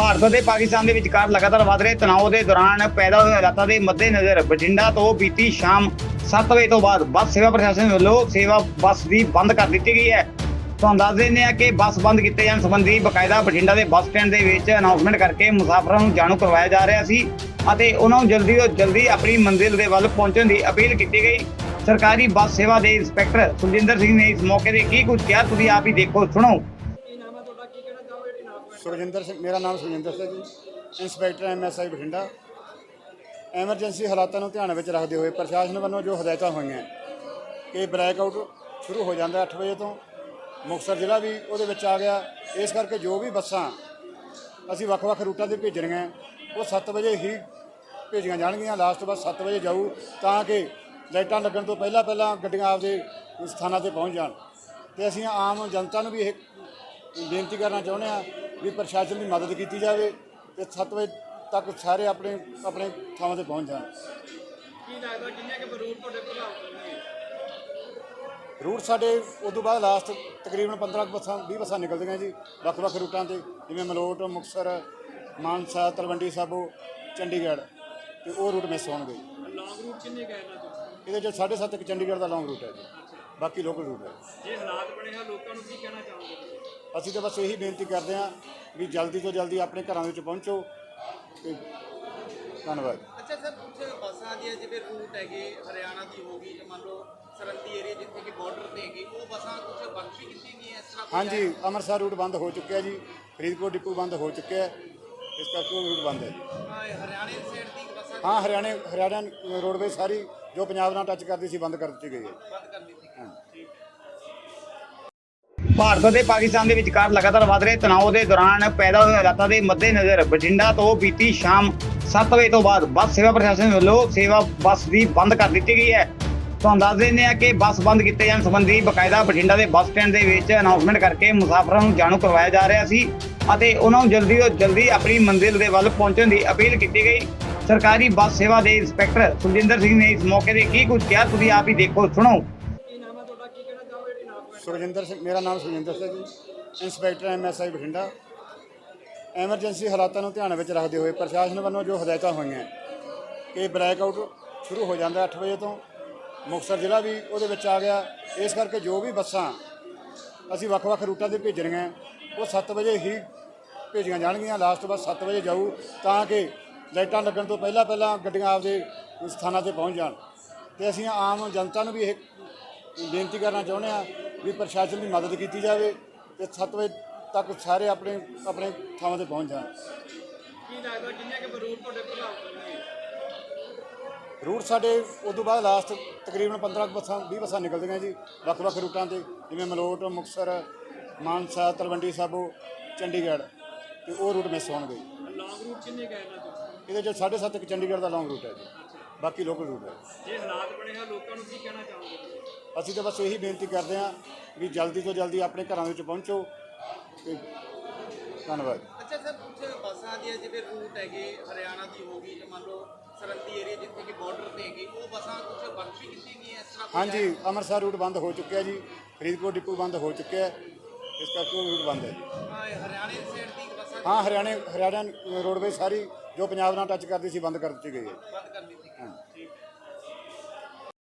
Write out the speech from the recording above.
ਭਾਰਤ ਅਤੇ ਪਾਕਿਸਤਾਨ ਦੇ ਵਿਚਕਾਰ ਲਗਾਤਾਰ ਵਧ ਰਹੇ ਤਣਾਅ ਦੇ ਦੌਰਾਨ ਪੈਦਾ ਹੋਏ ਹਾਲਾਤਾਂ ਦੇ ਮੱਦੇਨਜ਼ਰ ਬਠਿੰਡਾ ਤੋਂ ਬੀਤੀ ਸ਼ਾਮ 7 ਵਜੇ ਤੋਂ ਬਾਅਦ ਬੱਸ ਸੇਵਾ ਪ੍ਰਸ਼ਾਸਨ ਵੱਲੋਂ ਸੇਵਾ ਬੱਸ ਦੀ ਬੰਦ ਕਰ ਦਿੱਤੀ ਗਈ ਹੈ। ਤੁਹਾਨੂੰ ਦੱਸ ਦਿੰਦੇ ਹਾਂ ਕਿ ਬੱਸ ਬੰਦ ਕੀਤੇ ਜਾਣ ਸੰਬੰਧੀ ਬਕਾਇਦਾ ਬਠਿੰਡਾ ਦੇ ਬੱਸ ਸਟੈਂਡ ਦੇ ਵਿੱਚ ਅਨਾਉਂਸਮੈਂਟ ਕਰਕੇ ਮੁਸਾਫਰਾਂ ਨੂੰ ਜਾਣੂ ਕਰਵਾਇਆ ਜਾ ਰਿਹਾ ਸੀ ਅਤੇ ਉਹਨਾਂ ਨੂੰ ਜਲਦੀ ਤੋਂ ਜਲਦੀ ਆਪਣੀ ਮੰਜ਼ਿਲ ਦੇ ਵੱਲ ਪਹੁੰਚਣ ਦੀ ਅਪੀਲ ਕੀਤੀ ਗਈ। ਸਰਕਾਰੀ ਬੱਸ ਸੇਵਾ ਦੇ ਇੰਸਪੈਕਟਰ ਸੁਖਜਿੰਦਰ ਸਿੰਘ ਨੇ ਇਸ ਮੌਕੇ ਤੇ ਕੀ ਕੁਝ ਕਿਹਾ, ਤੁਸੀਂ ਆਪ ਹੀ ਦੇਖੋ, ਸੁਣੋ। ਸੁਰਜਿੰਦਰ ਸਿੰਘ, ਮੇਰਾ ਨਾਮ ਸੁਰਜਿੰਦਰ ਸਿੰਘ ਜੀ। ਇੰਸਪੈਕਟਰ ਐਮਐਸਆਈ ਬਠਿੰਡਾ। ਐਮਰਜੈਂਸੀ ਹਾਲਾਤਾਂ ਨੂੰ ਧਿਆਨ ਵਿੱਚ ਰੱਖਦੇ ਹੋਏ ਪ੍ਰਸ਼ਾਸਨ ਵੱਲੋਂ ਜੋ ਹਦਾਇਤਾਂ ਹੋਈਆਂ ਕਿ ਬਲੈਕ ਆਊਟ ਸ਼ੁਰੂ ਹੋ ਜਾਂਦਾ 8 ਵਜੇ ਤੋਂ। ਮੁਕਤਸਰ ਜ਼ਿਲ੍ਹਾ ਵੀ ਉਹਦੇ ਵਿੱਚ ਆ ਗਿਆ। ਇਸ ਕਰਕੇ ਜੋ ਵੀ ਬੱਸਾਂ ਅਸੀਂ ਵੱਖ-ਵੱਖ ਰੂਟਾਂ ਤੇ ਭੇਜਣੀਆਂ, ਉਹ 7 ਵਜੇ ਹੀ ਭੇਜੀਆਂ ਜਾਣਗੀਆਂ। ਲਾਸਟ ਬੱਸ 7 ਵਜੇ ਜਾਊ, ਤਾਂ ਕਿ ਲਾਈਟਾਂ ਲੱਗਣ ਤੋਂ ਪਹਿਲਾਂ ਪਹਿਲਾਂ ਗੱਡੀਆਂ ਆਪਦੇ ਸਥਾਨਾਂ ਤੇ ਪਹੁੰਚ ਜਾਣ। ਤੇ ਅਸੀਂ ਆਮ ਜਨਤਾ ਨੂੰ ਵੀ ਇਹ ਬੇਨਤੀ ਕਰਨਾ ਚਾਹੁੰਦੇ ਆ ਵੀ ਪ੍ਰਸ਼ਾਸਨ ਦੀ ਮਦਦ ਕੀਤੀ ਜਾਵੇ ਤੇ 7 ਵਜੇ ਤੱਕ ਸਾਰੇ ਆਪਣੇ ਆਪਣੇ ਥਾਵਾਂ ਤੇ ਪਹੁੰਚ ਜਾਣ। ਕੀ ਲੱਗਦਾ ਕਿੰਨੇ ਕਿ ਰੂਟ ਤੁਹਾਡੇ ਪ੍ਰਭਾਵ ਕਰਨਗੇ ਰੂਟ ਸਾਡੇ ਉਸ ਤੋਂ ਬਾਅਦ ਲਾਸਟ ਤਕਰੀਬਨ 15 ਕੁ ਬੱਸਾਂ 20 ਬੱਸਾਂ ਨਿਕਲਦੀਆਂ ਜੀ। ਵੱਖ-ਵੱਖ ਰੂਟਾਂ ਤੇ ਜਿਵੇਂ ਮਲੋਟ ਮੁਕਤਸਰ ਮਾਨਸਾ ਤਲਵੰਡੀ ਸਾਬੋ ਚੰਡੀਗੜ੍ਹ ਤੇ ਉਹ ਰੂਟ ਮਿਸ ਹੋਣਗੇ। ਲੌਂਗ ਰੂਟ ਕਿੰਨੇ ਗਏ ਨਾ ਤੁਸੀਂ ਇਹਦੇ ਚ 7.5 ਤੱਕ ਚੰਡੀਗੜ੍ਹ ਦਾ ਲੌਂਗ ਰੂਟ ਹੈ ਜੀ। ਬਾਕੀ ਲੋਕਲ ਰੂਟ ਹੈ। ਜੇ ਹਾਲਾਤ ਬਣੇ ਆ ਲੋਕਾਂ ਨੂੰ ਕੀ ਕਹਿਣਾ ਚਾਹੋਗੇ? ਅਸੀਂ ਤਾਂ ਬਸ ਇਹੀ ਬੇਨਤੀ ਕਰਦੇ ਹਾਂ ਵੀ ਜਲਦੀ ਤੋਂ ਜਲਦੀ ਆਪਣੇ ਘਰਾਂ ਵਿੱਚ ਪਹੁੰਚੋ ਤੇ ਧੰਨਵਾਦ। ਅੱਛਾ ਸਰ ਕੁਝ ਬੱਸਾਂ ਦੀਆਂ ਜਿਵੇਂ ਰੂਟ ਹੈਗੇ ਹਰਿਆਣਾ ਦੀ ਹੋਗੀ ਜਾਂ ਮੰਨ ਲਓ ਸਰਹੱਦੀ ਏਰੀਆ ਜਿੱਥੇ ਕਿ ਬਾਰਡਰ ਤੇ ਹੈਗੀ ਉਹ ਬੱਸਾਂ ਕੁਝ ਬੰਦ ਵੀ ਕੀਤੀ ਗਈਆਂ ਇਸ ਤਰ੍ਹਾਂ ਹਾਂਜੀ ਹੈ? ਅੰਮ੍ਰਿਤਸਰ ਰੂਟ ਬੰਦ ਹੋ ਚੁੱਕਿਆ ਜੀ ਫਰੀਦਕੋਟ ਡਿਪੂ ਬੰਦ ਹੋ ਚੁੱਕਿਆ ਹੈ ਇਸ ਕਰਕੇ ਉਹ ਰੂਟ ਬੰਦ ਹੈ ਜੀ। ਹਾਂ, ਹਰਿਆਣੇ ਦੀ ਸਾਈਡ ਦੀ ਬੱਸਾਂ ਹਾਂ ਹਰਿਆਣੇ ਹਰਿਆਣਾ ਰੋਡਵੇਜ਼ ਸਾਰੀ ਜੋ ਪੰਜਾਬ ਨਾਲ ਟੱਚ ਕਰਦੀ ਸੀ ਬੰਦ ਕਰ ਦਿੱਤੀ ਗਈ ਹੈ। ਭਾਰਤ ਅਤੇ ਪਾਕਿਸਤਾਨ ਦੇ ਵਿਚਕਾਰ ਲਗਾਤਾਰ ਵਧ ਰਹੇ ਤਣਾਅ ਦੇ ਦੌਰਾਨ ਪੈਦਾ ਹੋਏ ਹਾਲਾਤਾਂ ਦੇ ਮੱਦੇਨਜ਼ਰ ਬਠਿੰਡਾ ਤੋਂ ਬੀਤੀ ਸ਼ਾਮ 7 ਵਜੇ ਤੋਂ ਬਾਅਦ ਬੱਸ ਸੇਵਾ ਪ੍ਰਸ਼ਾਸਨ ਵੱਲੋਂ ਸੇਵਾ ਬੱਸ ਦੀ ਬੰਦ ਕਰ ਦਿੱਤੀ ਗਈ ਹੈ। ਤੁਹਾਨੂੰ ਦੱਸ ਦਿੰਦੇ ਹਾਂ ਕਿ ਬੱਸ ਬੰਦ ਕੀਤੇ ਜਾਣ ਸੰਬੰਧੀ ਬਕਾਇਦਾ ਬਠਿੰਡਾ ਦੇ ਬੱਸ ਸਟੈਂਡ ਦੇ ਵਿੱਚ ਅਨਾਉਂਸਮੈਂਟ ਕਰਕੇ ਮੁਸਾਫਰਾਂ ਨੂੰ ਜਾਣੂ ਕਰਵਾਇਆ ਜਾ ਰਿਹਾ ਸੀ ਅਤੇ ਉਹਨਾਂ ਨੂੰ ਜਲਦੀ ਤੋਂ ਜਲਦੀ ਆਪਣੀ ਮੰਜ਼ਿਲ ਦੇ ਵੱਲ ਪਹੁੰਚਣ ਦੀ ਅਪੀਲ ਕੀਤੀ ਗਈ। ਸਰਕਾਰੀ ਬੱਸ ਸੇਵਾ ਦੇ ਇੰਸਪੈਕਟਰ ਸੁਖਜਿੰਦਰ ਸਿੰਘ ਨੇ ਇਸ ਮੌਕੇ ਤੇ ਕੀ ਕੁਝ ਕਿਹਾ, ਤੁਸੀਂ ਆਪ ਹੀ ਦੇਖੋ, ਸੁਣੋ ਕੀ ਨਾਮ ਹੈ ਤੁਹਾਡਾ ਕੀ ਕਹਿਣਾ ਚਾਹੋਗੇ ਜਿਹੜੀ ਨਾਮ ਸੁਰਜਿੰਦਰ ਸਿੰਘ, ਮੇਰਾ ਨਾਮ ਸੁਰਜਿੰਦਰ ਸਿੰਘ ਜੀ, ਇੰਸਪੈਕਟਰ ਐਮਐਸਆਈ ਬਠਿੰਡਾ। ਐਮਰਜੈਂਸੀ ਹਾਲਾਤਾਂ ਨੂੰ ਧਿਆਨ ਵਿੱਚ ਰੱਖਦੇ ਹੋਏ ਪ੍ਰਸ਼ਾਸਨ ਵੱਲੋਂ ਜੋ ਹਦਾਇਤਾਂ ਹੋਈਆਂ ਕਿ ਬਲੈਕ ਆਊਟ ਸ਼ੁਰੂ ਹੋ ਜਾਂਦਾ 8 ਵਜੇ ਤੋਂ। ਮੁਕਤਸਰ ਜ਼ਿਲ੍ਹਾ ਵੀ ਉਹਦੇ ਵਿੱਚ ਆ ਗਿਆ। ਇਸ ਕਰਕੇ ਜੋ ਵੀ ਬੱਸਾਂ ਅਸੀਂ ਵੱਖ-ਵੱਖ ਰੂਟਾਂ ਤੇ ਭੇਜਣੀਆਂ ਉਹ 7 ਵਜੇ ਹੀ ਭੇਜੀਆਂ ਜਾਣਗੀਆਂ। ਲਾਸਟ ਬੱਸ 7 ਵਜੇ ਜਾਊ ਤਾਂ ਕਿ ਲਾਈਟਾਂ ਲੱਗਣ ਤੋਂ ਪਹਿਲਾਂ ਪਹਿਲਾਂ ਗੱਡੀਆਂ ਆਪਦੇ ਸਥਾਨਾਂ ਤੇ ਪਹੁੰਚ ਜਾਣ। ਤੇ ਅਸੀਂ ਆਮ ਜਨਤਾ ਨੂੰ ਵੀ ਇਹ ਬੇਨਤੀ ਕਰਨਾ ਚਾਹੁੰਦੇ ਆ ਵੀ ਪ੍ਰਸ਼ਾਸਨ ਦੀ ਮਦਦ ਕੀਤੀ ਜਾਵੇ ਤੇ 7 ਵਜੇ ਤੱਕ ਸਾਰੇ ਆਪਣੇ ਆਪਣੇ ਥਾਵਾਂ ਤੇ ਪਹੁੰਚ ਜਾਣ। ਕੀ ਲੱਗਦਾ ਕਿੰਨੇ ਕਿ ਰੂਟ ਤੁਹਾਡੇ ਪ੍ਰਭਾਵ ਕਰਨਗੇ ਰੂਟ ਸਾਡੇ ਉਸ ਤੋਂ ਬਾਅਦ ਲਾਸਟ ਤਕਰੀਬਨ 15 ਕੁ ਬੱਸਾਂ 20 ਬੱਸਾਂ ਨਿਕਲਦੀਆਂ ਜੀ ਵੱਖ-ਵੱਖ ਰੂਟਾਂ ਤੇ ਜਿਵੇਂ ਮਲੋਟ ਮੁਕਤਸਰ ਮਾਨਸਾ ਤਲਵੰਡੀ ਸਾਬੋ ਚੰਡੀਗੜ੍ਹ ਤੇ ਉਹ ਰੂਟ ਮਿਸ ਹੋਣਗੇ। ਲੌਂਗ ਰੂਟ ਕਿੰਨੇ ਗਏ ਨਾ ਤੁਸੀਂ ਇਹਦੇ ਚ 7.5 ਤੱਕ ਚੰਡੀਗੜ੍ਹ ਦਾ ਲੌਂਗ ਰੂਟ ਹੈ ਜੀ। ਬਾਕੀ ਲੋਕਲ ਰੂਟ ਹੈ। ਜੇ ਹਾਲਾਤ ਬਣੇ ਆ ਲੋਕਾਂ ਨੂੰ ਕੀ ਕਹਿਣਾ ਚਾਹੋਗੇ? ਅਸੀਂ ਤਾਂ ਬਸ ਇਹੀ ਬੇਨਤੀ ਕਰਦੇ ਹਾਂ ਵੀ ਜਲਦੀ ਤੋਂ ਜਲਦੀ ਆਪਣੇ ਘਰਾਂ ਵਿੱਚ ਪਹੁੰਚੋ ਤੇ ਧੰਨਵਾਦ। ਅੱਛਾ ਸਰ ਕੁਝ ਬੱਸਾਂ ਦੀਆਂ ਜਿਵੇਂ ਰੂਟ ਹੈਗੇ ਹਰਿਆਣਾ ਦੀ ਹੋਗੀ ਜਾਂ ਮੰਨ ਲਓ ਸਰਹੱਦੀ ਏਰੀਆ ਜਿੱਥੇ ਕਿ ਬਾਰਡਰ ਤੇ ਹੈਗੀ ਉਹ ਬੱਸਾਂ ਕੁਝ ਬੰਦ ਵੀ ਕੀਤੀ ਗਈਆਂ ਇਸ ਤਰ੍ਹਾਂ ਹੈ? ਹਾਂਜੀ ਅੰਮ੍ਰਿਤਸਰ ਰੂਟ ਬੰਦ ਹੋ ਚੁੱਕਿਆ ਜੀ ਫਰੀਦਕੋਟ ਡਿਪੂ ਬੰਦ ਹੋ ਚੁੱਕਿਆ ਹੈ ਇਸ ਕਰਕੇ ਉਹ ਰੂਟ ਬੰਦ ਹੈ। ਜੀ ਹਾਂ, ਇਹ ਹਰਿਆਣੇ ਸਾਈਡ ਦੀ ਬੱਸਾਂ ਹਾਂ ਹਰਿਆਣੇ ਹਰਿਆਣਾ ਰੋਡਵੇਜ਼ ਸਾਰੀ ਜੋ ਪੰਜਾਬ ਨਾਲ ਟੱਚ ਕਰਦੀ ਸੀ ਬੰਦ ਕਰ ਦਿੱਤੀ ਗਈ ਹੈ। ਬੰਦ ਕਰ ਦਿੱਤੀ ਹਾਂ।